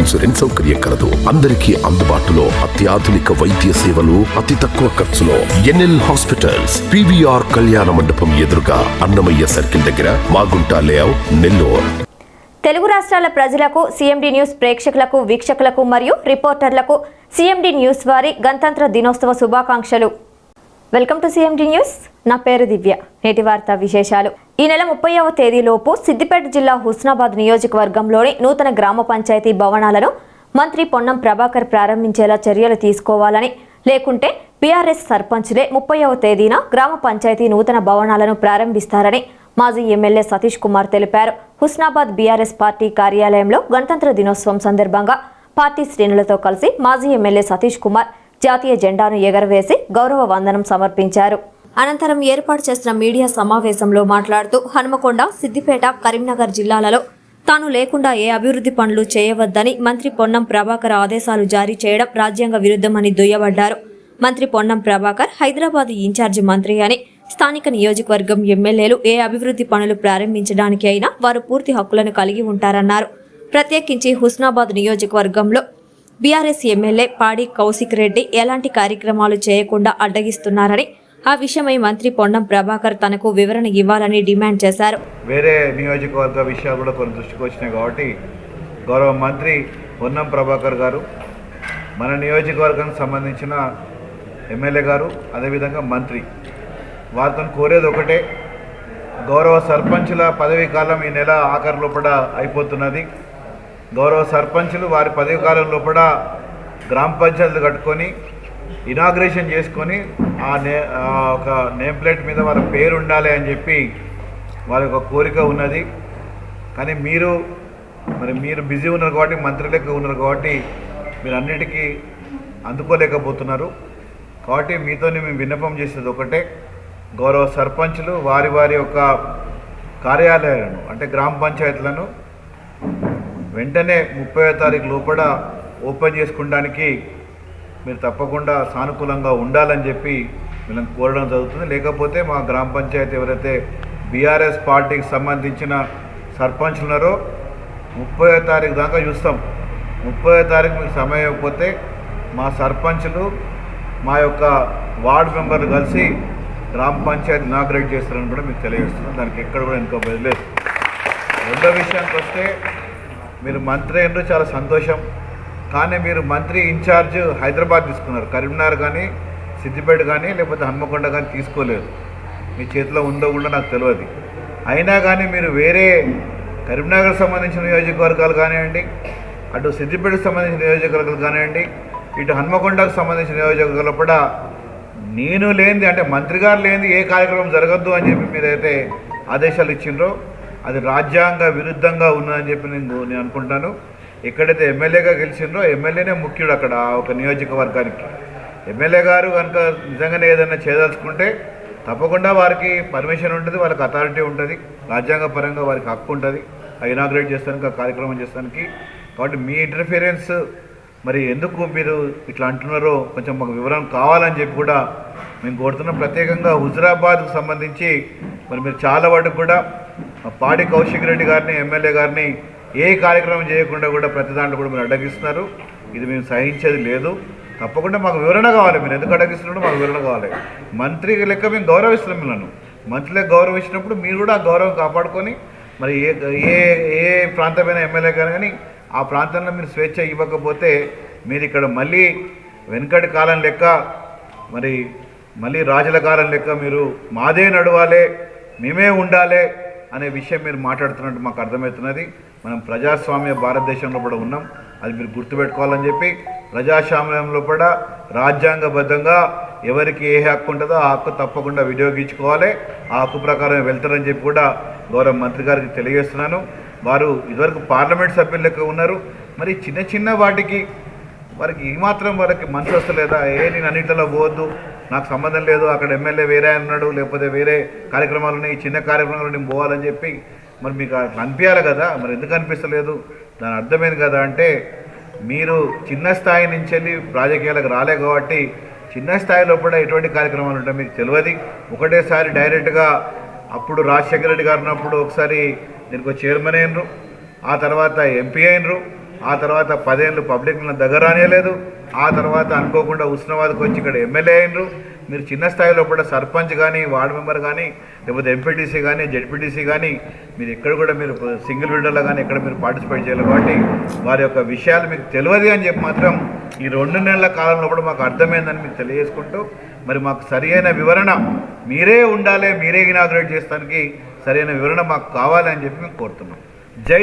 Insurance సౌకర్యం కలదు. అందరికీ అందుబాటులో అత్యాధునిక వైద్య సేవలు అతి తక్కువ ఖర్చులో ఎన్ఎల్ హాస్పిటల్స్ పివిఆర్ కళ్యాణ మండపం ఎదురుగా అన్నమయ్య సర్కిల్ దగ్గర మాగుంట లేఅవుట్ నెల్లూరు. తెలుగు రాష్ట్రాల ప్రజలకు సిఎండి న్యూస్ ప్రేక్షకులకు వీక్షకులకు మరియు రిపోర్టర్లకు సిఎండి న్యూస్ వారి గణతంత్ర దినోత్సవ శుభాకాంక్షలు. వెల్కమ్ టు సిఎండి న్యూస్ నా పేరు దివ్య. నేటి వార్తా విశేషాలు. ఈ నెల ముప్పైవ తేదీలోపు సిద్దిపేట జిల్లా హుస్నాబాద్ నియోజకవర్గంలోని నూతన గ్రామ పంచాయతీ భవనాలను మంత్రి పొన్నం ప్రభాకర్ ప్రారంభించేలా చర్యలు తీసుకోవాలని లేకుంటే బీఆర్ఎస్ సర్పంచ్లే ముప్పైవ తేదీన గ్రామ పంచాయతీ నూతన భవనాలను ప్రారంభిస్తారని మాజీ ఎమ్మెల్యే సతీష్ కుమార్ తెలిపారు. హుస్నాబాద్ బీఆర్ఎస్ పార్టీ కార్యాలయంలో గణతంత్ర దినోత్సవం సందర్భంగా పార్టీ శ్రేణులతో కలిసి మాజీ ఎమ్మెల్యే సతీష్ కుమార్ జాతీయ జెండాను ఎగరవేసి గౌరవ వందనం సమర్పించారు. అనంతరం ఏర్పాటు చేసిన మీడియా సమావేశంలో మాట్లాడుతూ హనుమకొండ సిద్దిపేట కరీంనగర్ జిల్లాలలో తాను లేకుండా ఏ అభివృద్ధి పనులు చేయవద్దని మంత్రి పొన్నం ప్రభాకర్ ఆదేశాలు జారీ చేయడం రాజ్యాంగ విరుద్ధమని దుయ్యబడ్డారు. మంత్రి పొన్నం ప్రభాకర్ హైదరాబాద్ ఇన్ఛార్జి మంత్రి అని స్థానిక నియోజకవర్గం ఎమ్మెల్యేలు ఏ అభివృద్ధి పనులు ప్రారంభించడానికి అయినా వారు పూర్తి హక్కులను కలిగి ఉంటారన్నారు. ప్రత్యేకించి హుస్నాబాద్ నియోజకవర్గంలో బీఆర్ఎస్ ఎమ్మెల్యే పాడి కౌశిక్ రెడ్డి ఎలాంటి కార్యక్రమాలు చేయకుండా అడ్డగిస్తున్నారని ఆ విషయమై మంత్రి పొన్నం ప్రభాకర్ తనకు వివరణ ఇవ్వాలని డిమాండ్ చేశారు. వేరే నియోజకవర్గ విషయాలు కూడా కొన్ని దృష్టికి వచ్చినాయి కాబట్టి గౌరవ మంత్రి పొన్నం ప్రభాకర్ గారు మన నియోజకవర్గానికి సంబంధించిన ఎమ్మెల్యే గారు అదేవిధంగా మంత్రి వారితో కోరేది ఒకటే గౌరవ సర్పంచుల పదవీ కాలం ఈ నెల ఆఖరి లోపల అయిపోతున్నది. గౌరవ సర్పంచులు వారి పదవి కాలం లోపల గ్రామ పంచాయతీలు కట్టుకొని ఇనాగ్రేషన్ చేసుకొని ఆ నే ఆ ఒక నేమ్ ప్లేట్ మీద వాళ్ళ పేరు ఉండాలి అని చెప్పి వారి యొక్క కోరిక ఉన్నది. కానీ మీరు మరి మీరు బిజీ ఉన్నారు కాబట్టి మంత్రులకు ఉన్నారు కాబట్టి మీరు అన్నిటికీ అందుకోలేకపోతున్నారు. కాబట్టి మీతోనే మేము విన్నపం చేసేది ఒకటే. గౌరవ సర్పంచులు వారి వారి యొక్క కార్యాలయాలను అంటే గ్రామ పంచాయతీలను వెంటనే ముప్పై తారీఖు లోపల ఓపెన్ చేసుకోవడానికి మీరు తప్పకుండా సానుకూలంగా ఉండాలని చెప్పి మిమ్మల్ని కోరడం జరుగుతుంది. లేకపోతే మా గ్రామ పంచాయతీ ఎవరైతే బీఆర్ఎస్ పార్టీకి సంబంధించిన సర్పంచ్లు ఉన్నారో ముప్పై తారీఖు దాకా చూస్తాం. ముప్పై తారీఖు మీకు సమయం ఇవ్వకపోతే మా సర్పంచ్లు మా యొక్క వార్డు మెంబర్లు కలిసి గ్రామ పంచాయతీ ఇనాగ్రేట్ చేస్తారని కూడా మీకు తెలియజేస్తున్నాం. దానికి ఎక్కడ కూడా ఇంకా బదిలేదు రెండో విషయానికి వస్తే మీరు మంత్రి అయినరు చాలా సంతోషం. కానీ మీరు మంత్రి ఇన్ఛార్జ్ హైదరాబాద్ తీసుకున్నారు. కరీంనగర్ కానీ సిద్దిపేట కానీ లేకపోతే హన్మకొండ కానీ తీసుకోలేదు. మీ చేతిలో ఉందో కూడా నాకు తెలియదు అయినా కానీ మీరు వేరే కరీంనగర్ సంబంధించిన నియోజకవర్గాలు కానివ్వండి అటు సిద్దిపేటకు సంబంధించిన నియోజకవర్గాలు కానివ్వండి ఇటు హన్మకొండకు సంబంధించిన నియోజకవర్గాలు కూడా నేను లేనిది అంటే మంత్రి గారు లేనిది ఏ కార్యక్రమం జరగద్దు అని చెప్పి మీరైతే ఆదేశాలు ఇచ్చిండ్రో అది రాజ్యాంగ విరుద్ధంగా ఉన్నదని చెప్పి నేను నేను అనుకుంటాను. ఎక్కడైతే ఎమ్మెల్యేగా గెలిచిండ్రో ఎమ్మెల్యేనే ముఖ్యుడు అక్కడ ఒక నియోజకవర్గానికి. ఎమ్మెల్యే గారు కనుక నిజంగానే ఏదైనా చేయదలుచుకుంటే తప్పకుండా వారికి పర్మిషన్ ఉంటుంది వాళ్ళకి అథారిటీ ఉంటుంది రాజ్యాంగ పరంగా వారికి హక్కు ఉంటుంది. ఇనాగ్రేట్ చేస్తానికి ఆ కార్యక్రమం చేస్తానికి. కాబట్టి మీ ఇంటర్ఫీరెన్స్ మరి ఎందుకు మీరు ఇట్లా అంటున్నారో కొంచెం మాకు వివరం కావాలని చెప్పి కూడా మేము కోరుతున్నాం. ప్రత్యేకంగా హుజరాబాద్కు సంబంధించి మరి మీరు చాలా వాటికి కూడా పాడి కౌశిక్ రెడ్డి గారిని ఎమ్మెల్యే గారిని ఏ కార్యక్రమం చేయకుండా కూడా ప్రతి దాంట్లో కూడా మీరు అడ్డగిస్తున్నారు. ఇది మేము సహించేది లేదు. తప్పకుండా మాకు వివరణ కావాలి మీరు. ఎందుకు అడ్డగిస్తున్నారో? మాకు వివరణ కావాలి. మంత్రి లెక్క మేము గౌరవిస్తున్నాం మిమ్మల్ని. మంత్రులకు గౌరవించినప్పుడు మీరు కూడా ఆ గౌరవం కాపాడుకొని మరి ఏ ఏ ఏ ప్రాంతమైన ఎమ్మెల్యే కానీ ఆ ప్రాంతంలో మీరు స్వేచ్ఛ ఇవ్వకపోతే మీరు ఇక్కడ మళ్ళీ వెనుకటి కాలం లెక్క మరి మళ్ళీ రాజుల కాలం లెక్క మీరు మాదే నడవాలి మేమే ఉండాలి అనే విషయం మీరు మాట్లాడుతున్నట్టు మాకు అర్థమవుతున్నది. మనం ప్రజాస్వామ్య భారతదేశంలో కూడా ఉన్నాం. అది మీరు గుర్తుపెట్టుకోవాలని చెప్పి ప్రజాస్వామ్యంలో కూడా రాజ్యాంగబద్ధంగా ఎవరికి ఏ హక్కు ఉంటుందో ఆ హక్కు తప్పకుండా వినియోగించుకోవాలి. ఆ హక్కు ప్రకారం వెళ్తారని చెప్పి కూడా గౌరవ మంత్రి గారికి తెలియజేస్తున్నాను. వారు ఇదివరకు పార్లమెంట్ సభ్యులు లెక్క ఉన్నారు. మరి చిన్న చిన్న వాటికి వారికి ఏమాత్రం వారికి మనసు వస్తలేదా? ఏ నేను అన్నింటిలో పోవద్దు. నాకు సంబంధం లేదు అక్కడ ఎమ్మెల్యే వేరే అన్నాడు లేకపోతే వేరే కార్యక్రమాలు ఉన్నాయి చిన్న కార్యక్రమాలు నేను పోవాలని చెప్పి మరి మీకు అట్లా అనిపించాలి కదా? మరి ఎందుకు అనిపిస్తలేదు? దాని అర్థమైంది కదా అంటే మీరు చిన్న స్థాయి నుంచి వెళ్ళి రాజకీయాలకు రాలే కాబట్టి చిన్న స్థాయిలో కూడా ఎటువంటి కార్యక్రమాలు ఉంటాయి మీకు తెలియదు. ఒకటేసారి డైరెక్ట్గా అప్పుడు రాజశేఖర రెడ్డి గారు ఉన్నప్పుడు ఒకసారి దీనికి చైర్మన్ అయినరు ఆ తర్వాత ఎంపీ అయినరు ఆ తర్వాత పదేళ్ళు పబ్లిక్ దగ్గర రానియలేదు. ఆ తర్వాత అనుకోకుండా ఉస్నాబాద్కి వచ్చి ఇక్కడ ఎమ్మెల్యే అయినరు. మీరు చిన్న స్థాయిలో కూడా సర్పంచ్ కానీ వార్డు మెంబర్ కానీ లేకపోతే ఎంపీటీసీ కానీ జెడ్పీటీసీ కానీ మీరు ఎక్కడ కూడా మీరు సింగిల్ విండోలో కానీ ఎక్కడ మీరు పార్టిసిపేట్ చేయాలి కాబట్టి వారి యొక్క విషయాలు మీకు తెలియదు అని చెప్పి మాత్రం ఈ రెండు నెలల కాలంలో కూడా మాకు అర్థమైందని మీకు తెలియజేసుకుంటూ మరి మాకు సరియైన వివరణ మీరే ఉండాలి మీరే ఇనాగ్రేట్ చేస్తానికి సరైన వివరణ మాకు కావాలి అని చెప్పి మేము కోరుతున్నాం. జై